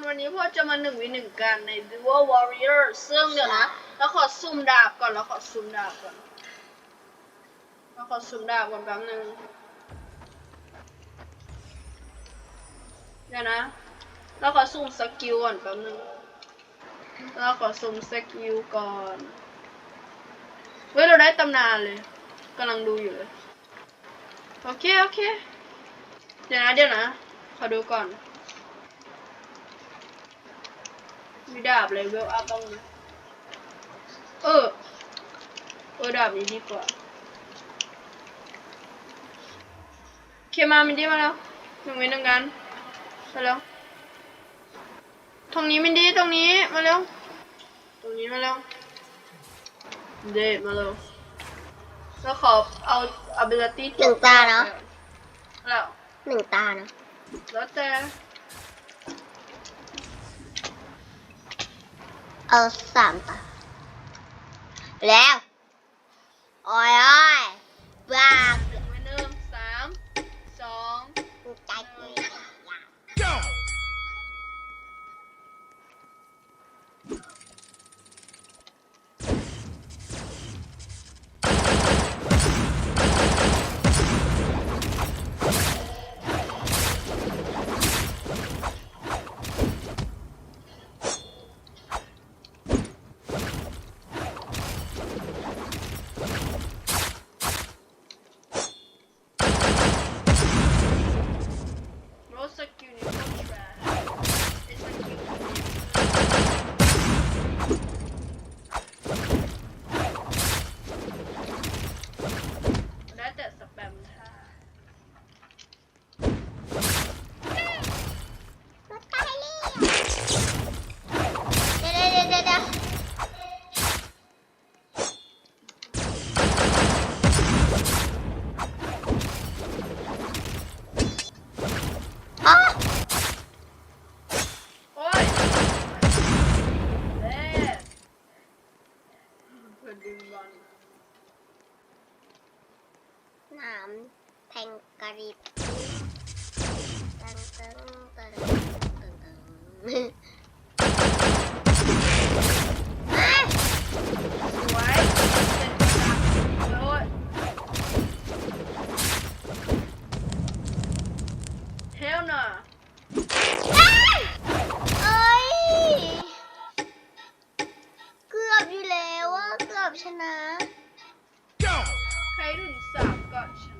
คนวันนี้พวกจะมาหนึ่งวิหนึ่งกันใน Dual Warrior ซึ่งเดี๋ยวนะแล้วขอซุ่มดาบก่อนแล้วขอซุ่มดาบก่อนแล้วขอซุ่มดาบก่อนแป๊บนึง เดี๋ยวนะแล้วขอซุ่มสกิลก่อนแป๊บนึงแล้วขอซุ่มสกิลก่อนเฮ้ย เราได้ตำนานเลยกำลังดูอยู่เลย โอเค โอเค เดี๋ยวนะ เดี๋ยวนะ ขอดูก่อน มีดาบเลยเวลอัพบ้างไหมเออ เออดาบนี้ดีกว่าโอเคมามินดี้มาแล้วหนึ่งวิหนึ่งกันมาแล้ว ตรงนี้มินดี้ตรงนี้มาเร็วตรงนี้มาแล้ว เดทมาเร็วแล้วขอเอา ability หนึ่งตาเนอะแล้วหนึ่งตานะแล้วแต่ เอาสามตาแล้ว ระดิบตึงตึงตึงตึงตึงอะสวยเป็นกระดับโอ้ยเฮลน่ะเอ้ย เกือบอยู่แล้วอะเกือบชนะ ใครถึงสามก่อนชนะ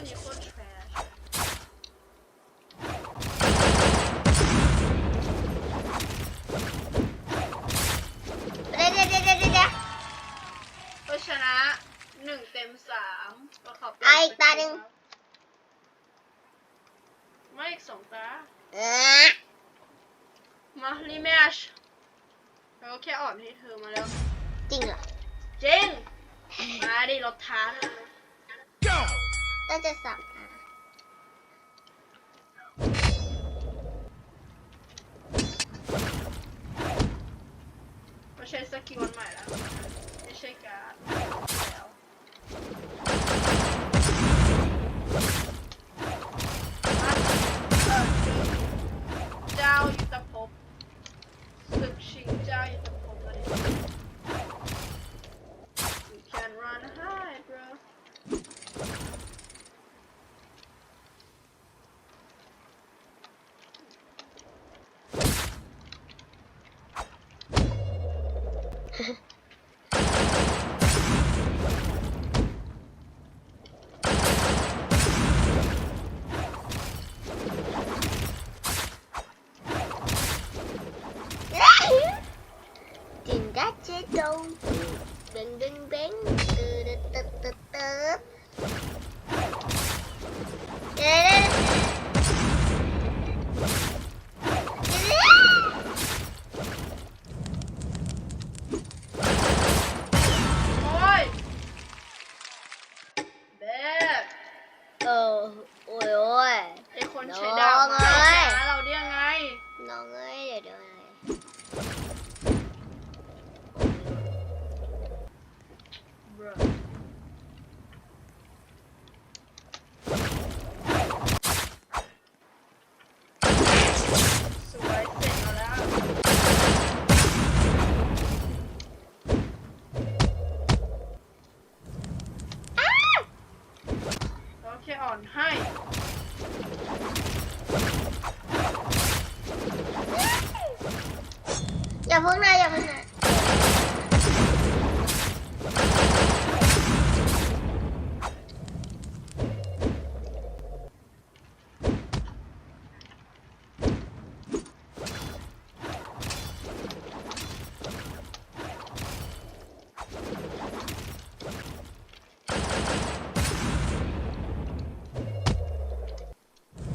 เสื้อนี้โคตรแทรชเดี๋ยวเดี๋ยวเดี๋ยวเดี๋ยวเดี๋ยวก็ชนะหนึ่งเต็มสามก็ขอบเอาอีกตาหนึ่งไม่อีกสองตา เออมารีแมชแล้วก็แค่อ่อนให้เธอมาแล้ว จริงเหรอ จริง มาดิรถท้า เธอน่าจะสามอะก็ใช้สกิลวันใหม่แล้ว ไม่ใช่การ์ดแล้วเจ้ายุทธภพศึกชิงเจ้ายุทธภพมาดิ You อ่อนให้อย่าเพิ่งนะอย่าเพิ่งนะ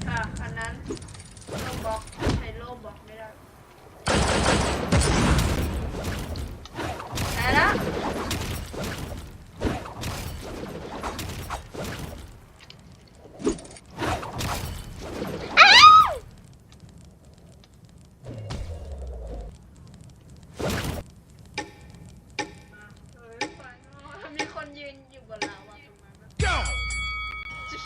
อะ อันนั้นโลบล็อกใช้โลบล็อกไม่ได้แพ้แล้ว อ้าว เฮ้ยฝันว่ามีคนยืนอยู่บนลาวาตรงนั้นนะจิ๊ช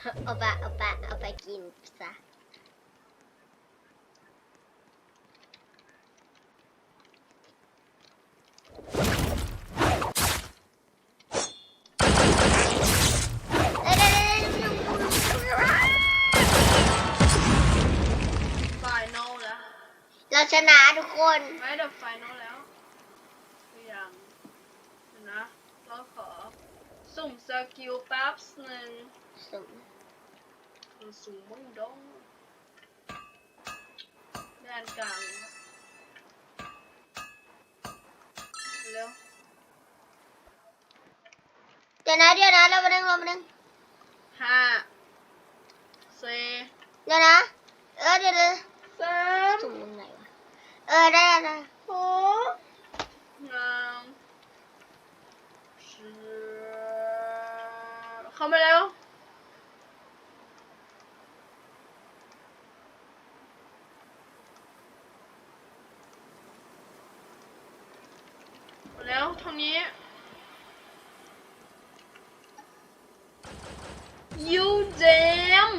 เอาไปเอาไปเอาไปกินซะเอ้ยเดี๋ยวเดี๋ยวเดี๋ยวเดี๋ยวเดี๋ยวไฟนอลแล้วเราชนะทุกคน ไม่เดอะไฟนอลแล้วยังเดี๋ยวนะเราขอสุ่มสกิลแป๊บหนึ่งสุ่มคือ สุ่มมึงดงด้านกลางเร็วเดี๋ยวนะเดี๋ยวนะเรามาดึงเรามาดึงห้าสี่เดี๋ยวนะเออเดี๋ยวเดี๋ยวสามสุ่มยังไงวะเออได้ได้ได้สองหนึ่งสี่เข้ามาแล้ว แล้วทางนี้ยูเจม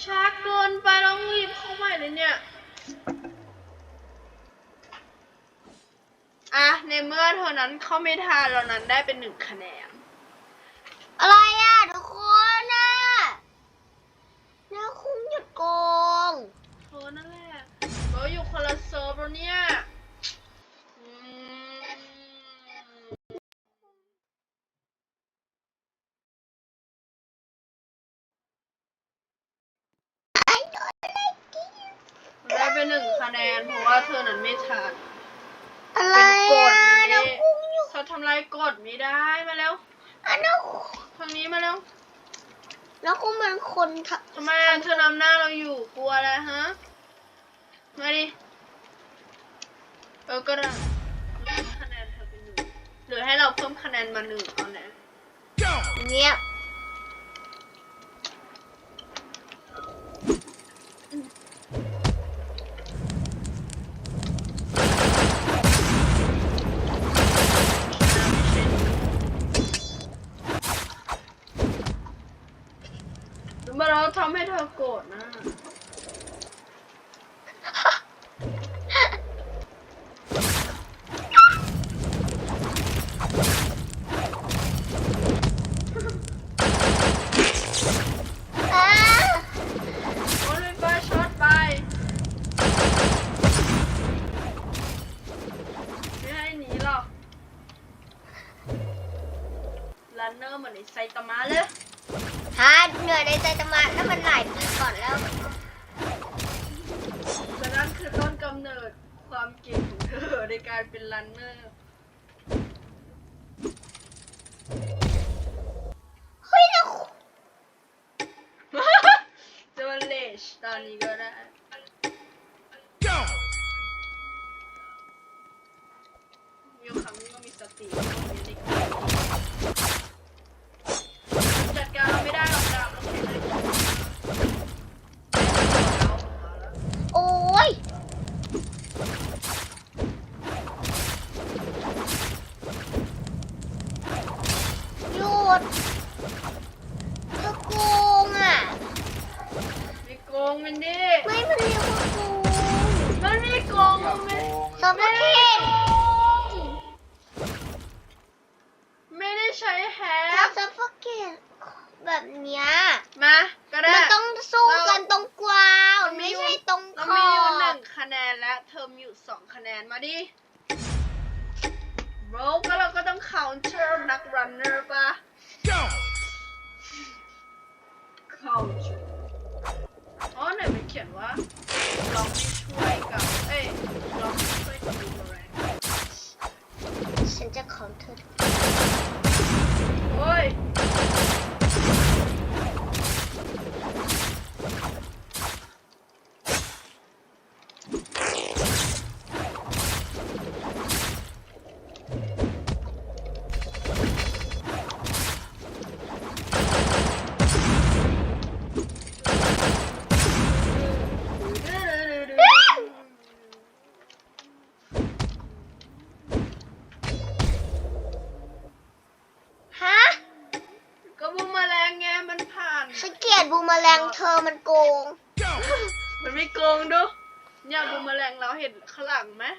ช้าเกินไปต้องรีบเข้าใหม่เลยเนี่ย อะ ในเมื่อเธอนั้นเข้าไม่ทันเรานั้นได้เป็นหนึ่งคะแนน อะไรอะทุกคนอะนะคุ้มหยุดโกง เธอนั่นแหละเราอยู่คนละเซิร์ฟแล้วเนี่ยอืม ไอ้โดนอะไรกิน ได้เป็นห นึ่งคะแนนเพราะว่าเธอนั้นไม่ทันอะไรเป็นกฎอะนี่นะคุ้มอยู่เธอทำลายกฎไม่ได้มาแล้วอะนะคุ้มทางนี้มาแล้วนะคุ้มเหมือนคนทะทำไมอะเธอนำหน้าเราอยู่กลัวอะไรฮะมาดิเออก็ได้เพิ่มคะแนนเธอเป็นหนึ่งหรือให้เราเพิ่มคะแนนมาหนึ่งเอานะเงียบำ แบ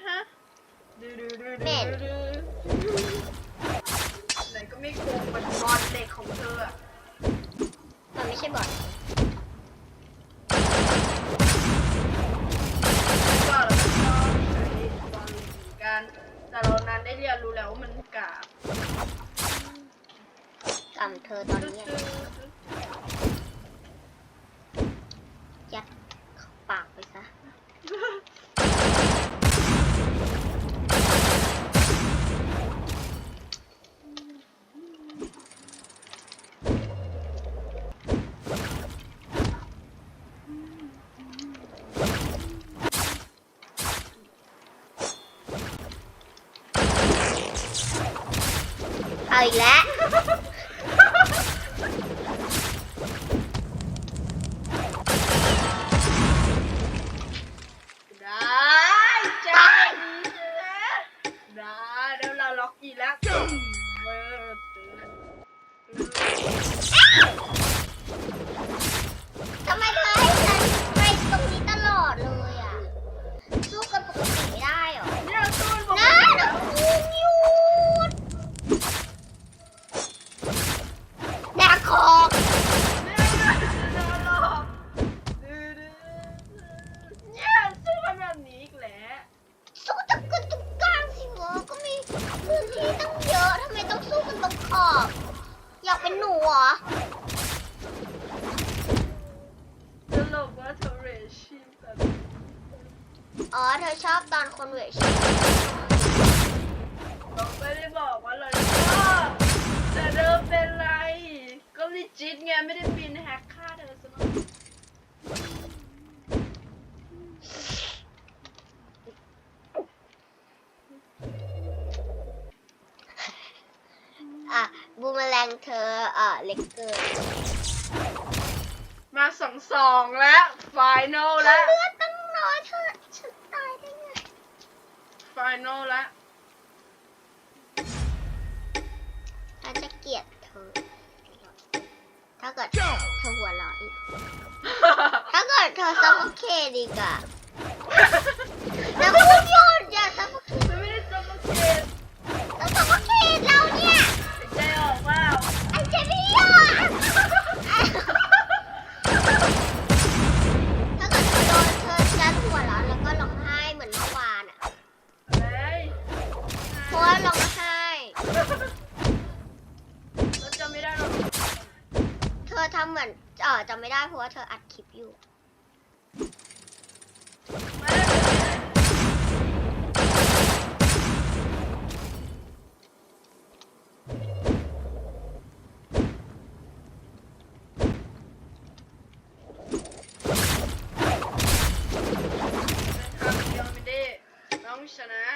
ฮะดูดูดูดูดูดูไหนก็ไม่โกงมันบอลเด็กของเธออะมันไม่ใช่บอทก็เราก็ชอบใช้บอลเหมือนกันแต่เรานั้นได้เรียนรู้แล้วว่ามันกาบกำเธอตอนเนี้ยยัดเข้าปากไปซะ เอ อ๋อ เธอชอบตอนคนเวชีเราไม่ได้บอกว่าเราชอบแต่เธอเป็นไร ก็ลิจิตไงไม่ได้บินแฮกฆ่าเธอซะหน่อยอะ บูมแมลงเธออะเล็กเกินมาสองสองแล้ว ไฟนอลแล้ว เลือดตั้งน้อยเธอฉันตายได้ไง ไฟนอลแล้วฉันจะเกลียดเธอ ถ้าเกิดเธอหัวเราะอีก ถ้าเกิดเธอซัฟโฟเคตอีกอะแล้วพูดหยุดอย่าซัฟโฟเคตมันไม่ได้จะมาเกต แล้วซัฟโฟเคตเราเนี่ย ใจออกว่า ไอ้เจมี่อะถ้าเกิดเธอโดนเธอจัดหัวเราะแล้วก็ร้องไห้เหมือนเมื่อวานอะ อะไร เพราะว่าร้องไห้ เราจะไม่ได้หรอก เหมือนเออจำไม่ได้เพราะว่าเธออัดคลิปอยู่ไม่ได้เป็นทางเดียวไม่ได้น้องชนะ